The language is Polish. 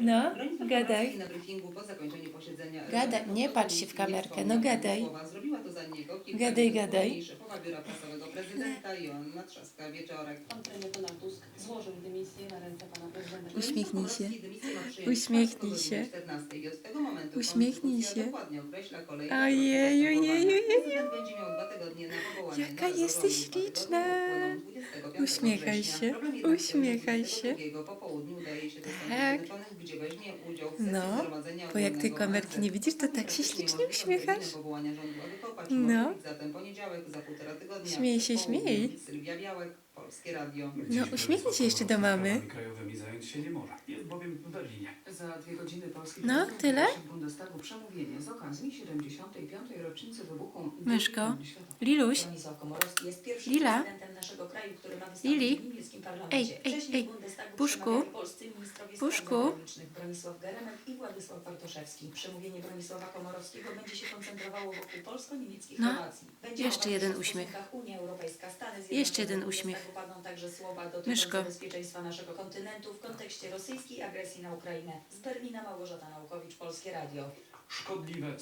No, gadaj. Na briefingu po zakończeniu posiedzenia Gadaj, Rady nie patrz się w nie kamerkę, wspomniał no gadaj. słowa. Zrobiła to za niego kilka Gadaj, gadaj. później Szefowa Biura Prasowego Prezydenta Joanna Trzaska-Wieczorek. Pan premier Donald Tusk złożył dymisję na ręce pana prezydenta. Uśmiechnij się. Uśmiechnij się. dnia 14 i od tego momentu Uśmiechnij się. Ojej, ojej, Jaka jesteś śliczna. upłyną 25 Uśmiechaj się, uśmiechaj się. 22 po południu udaje się do Stanów Tak. No, bo jak Ogólnego kamerki nie widzisz, to tak się ślicznie uśmiechasz. No. Śmiej się, śmiej. Polskie Radio. No, uśmiechnij się jeszcze do mamy. Sprawami krajowymi zająć się nie może. Jest bowiem w Berlinie. Za dwie godziny polski No, tyle? wygłosi w Bundestagu przemówienie z okazji 75. rocznicy wybuchu II Myszko. Liluś, Bronisław Komorowski jest pierwszym Lila? prezydentem naszego kraju, który ma wystąpić Lili? w niemieckim parlamencie. Ej, ej, Wcześniej ej. Puszku? Puszku? zagranicznych Bronisław Geremek i Władysław Bartoszewski. Przemówienie Bronisława Komorowskiego będzie się koncentrowało wokół polsko-niemieckich No, relacji. Będzie jeszcze jeden uśmiech. stosunkach Unia Europejska, Stany Zjednoczone. Jeszcze jeden uśmiech. Padną także słowa dotyczące Myszko. bezpieczeństwa naszego kontynentu w kontekście rosyjskiej agresji na Ukrainę. Z Berlina Małgorzata Naukowicz, Polskie Radio. Szkodliwe